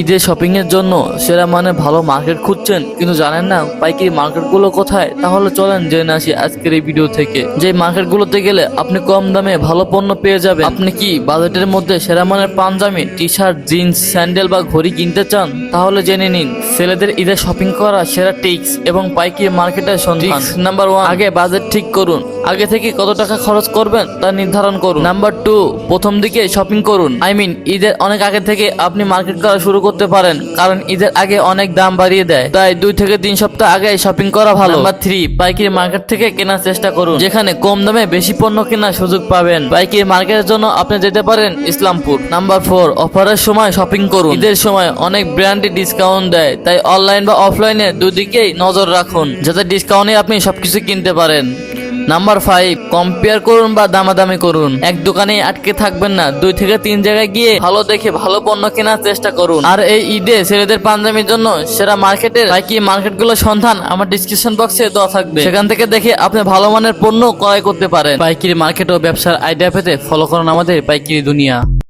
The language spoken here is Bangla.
ঈদের শপিং এর জন্য সেরা মানে ভালো মার্কেট খুঁজছেন কিন্তু জানেন না পাইকারি মার্কেটগুলো কোথায়? তাহলে চলেন জেনে আসি আজকের এই ভিডিও থেকে। যে মার্কেটগুলোতে গেলে আপনি কম দামে ভালো পণ্য পেয়ে যাবেন। আপনি কি বাজেটের মধ্যে সেরা মানের panjabi T shirt jeans sandal বা ঘড়ি কিনতে চান? তাহলে জেনে নিন ছেলেদের ঈদের শপিং করা সেরা টিক্স এবং পাইকারি মার্কেটের সন্ধান। নাম্বার ওয়ান আগে বাজেট ঠিক করুন। আগে থেকে কত টাকা খরচ করবেন তা নির্ধারণ করুন। নাম্বার টু প্রথম দিকে শপিং করুন। আই মিন ঈদের অনেক আগে থেকে আপনি মার্কেট করা শুরু করতে পারেন কারণ ঈদের আগে অনেক দাম বাড়িয়ে দেয়। তাই দুই থেকে তিন সপ্তাহ আগে শপিং করা ভালো। নাম্বার থ্রি পাইকারি মার্কেট থেকে কেনার চেষ্টা করুন যেখানে কম দামে বেশি পণ্য কেনার সুযোগ পাবেন। পাইকারি মার্কেটের জন্য আপনি যেতে পারেন ইসলামপুর। নাম্বার ফোর অফারের সময় শপিং করুন। ঈদের সময় অনেক ব্র্যান্ডে ডিসকাউন্ট দেয় তাই অনলাইন বা অফলাইনে দুদিকেই নজর রাখুন যাতে ডিসকাউন্টে আপনি সবকিছু কিনতে পারেন। নাম্বার ফাইভ কম্পেয়ার করুন বা দামাদামি করুন। এক দোকানে আটকে থাকবেন না, দুই থেকে তিন জায়গায় গিয়ে ভালো দেখে ভালো পণ্য কেনার চেষ্টা করুন। আর এই ঈদে ছেলেদের পাঞ্জাবির জন্য সেরা মার্কেটের মার্কেট মার্কেটগুলোর সন্ধান আমার ডিসক্রিপশন বক্সে দেওয়া থাকবে। সেখান থেকে দেখে আপনি ভালো মানের পণ্য ক্রয় করতে পারেন। পাইকারি মার্কেট ও ব্যবসার আইডিয়া পেতে ফলো করুন আমাদের পাইকারি দুনিয়া।